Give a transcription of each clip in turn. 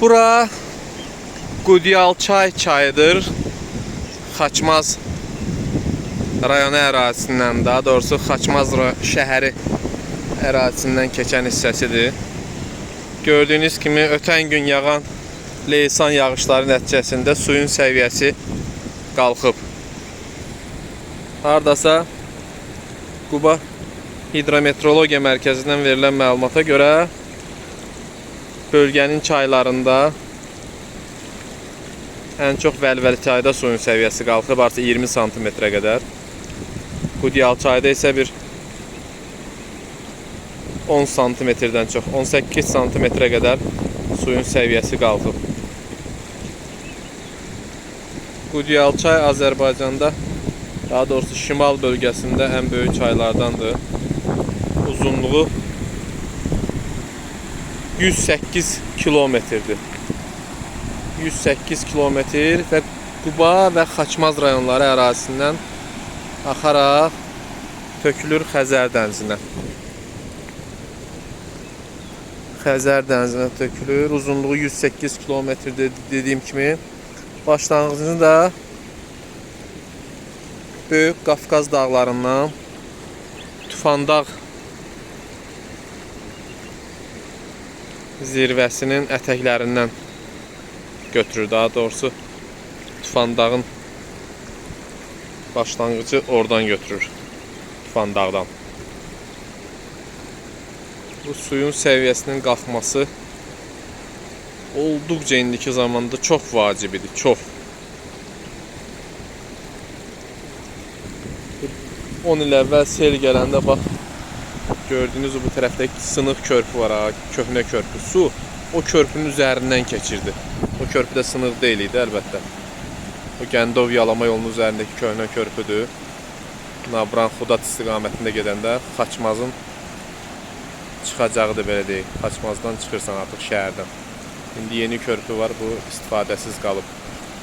Bura Qudyal çay çayıdır. Xaçmaz rayonu ərazisindən, daha doğrusu Xaçmaz şəhəri ərazisindən keçən hissəsidir. Gördüyünüz kimi ötən gün yağan leysan yağışları nəticəsində suyun səviyyəsi qalxıb. Hardasa Quba Hidrometeorologiya Mərkəzindən verilən məlumata görə bölgənin çaylarında ən çox Vəlvəli çayda suyun səviyyəsi qalxıb artıq 20 sm-ə qədər. Qudyal çayda isə bir 10 sm-dən çox, 18 sm-ə qədər suyun səviyyəsi qalxıb. Qudyal çay Azərbaycanda, daha doğrusu şimal bölgəsində ən böyük çaylardandır. Uzunluğu 108 kilometrdir. 108 kilometr və Quba və Xaçmaz rayonları ərazisindən axaraq tökülür Xəzər dənizinə. Xəzər dənizinə tökülür. Uzunluğu 108 kilometrdir dediyim kimi. Başlanğıcını da Böyük Qafqaz dağlarından Tufandağ zirvəsinin ətəklərindən götürür. Daha doğrusu Tufandağın başlanğıcı oradan götürür. Tufandağdan. Bu suyun səviyyəsinin qalxması olduqca indiki zamanda çox vacib idi, çox. 10 il əvvəl sel gələndə bax gördüyünüz bu tərəfdə sınıq körpü var ha, köhnə körpü. Su o körpünün üzərindən keçirdi. O körpü də sınıq deyil idi əlbəttə. O Gəndov yalama yolunun üzərindəki köhnə körpüdür. Nabran Xudat istiqamətində gedəndə Xaçmazın çıxacağıdır belə deyək. Xaçmazdan çıxırsan artıq şəhərdən. İndi yeni körpü var, bu istifadəsiz qalıb.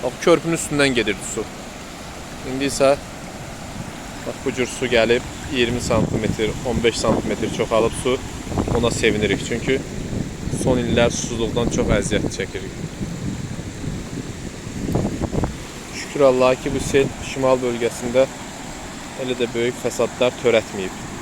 Bax körpünün üstündən gedirdi su. İndi isə bax bu cür su gəlib 20 sm, 15 sm çoxalıb su. Ona sevinirik çünki son illər susuzluqdan çox əziyyət çəkirik. Şükür Allaha ki bu sel şimal bölgəsində elə də böyük fəsadlar törətməyib.